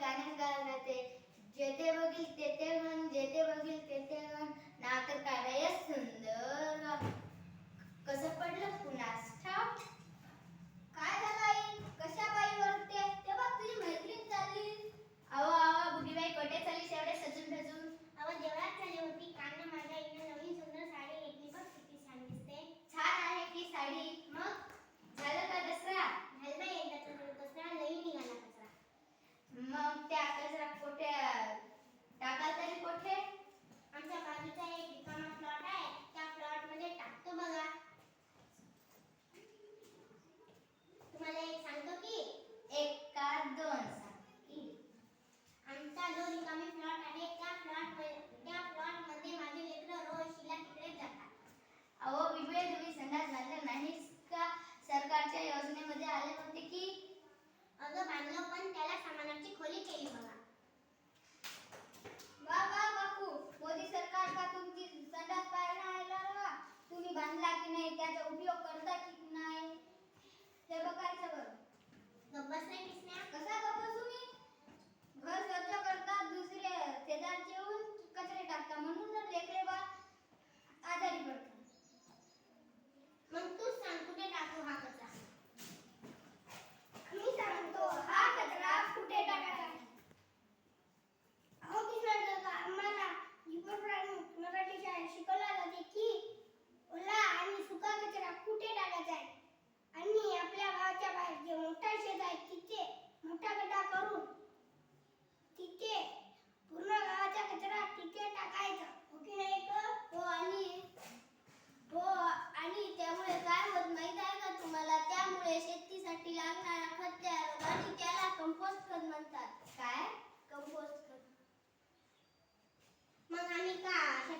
गाण्यात जाते जेथे बघील तेथे मन जेथे बघील तेथे मन नाकर काढायस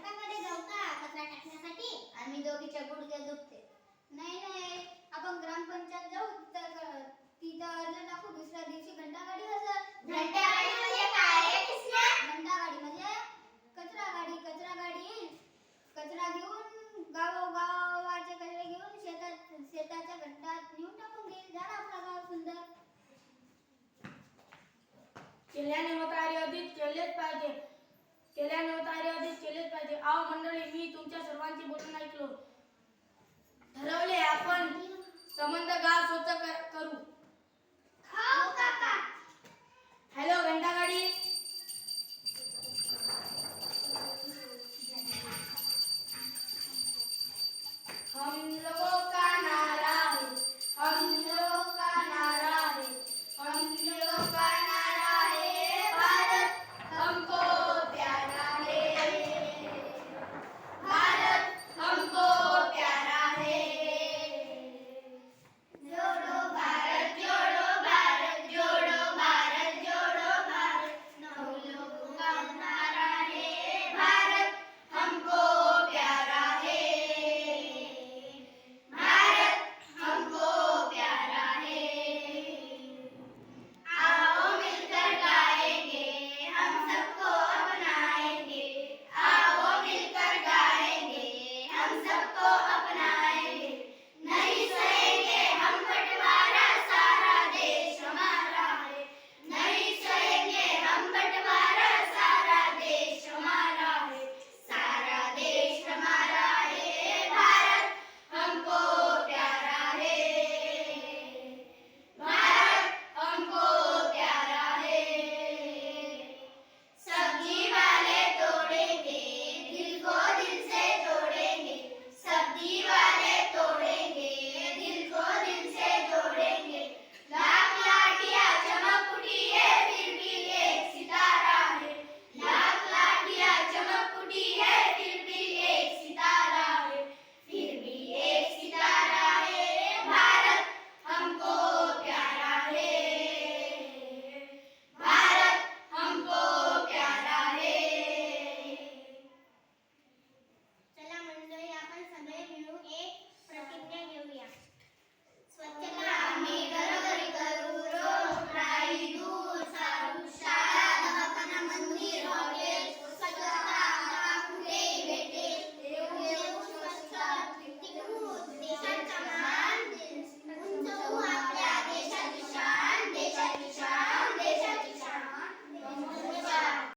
गटाकडे जाऊ का? कचरा टाकण्यासाठी? आम्ही दोघीच्या गुडघ्या दुखते. नाही नाही. आपण ग्रामपंचायत जाऊ. तिथं अर्ज टाकू. दुसऱ्या दिवशी घंटाकडे केल्याने तारे अधिक केलेच पाहिजे. आव मंडळी मी तुमच्या सर्वांची बोलून ऐकलो. ठरवले आपण संबंध गाव स्वच्छ करू. हॅलो घंटागाडी.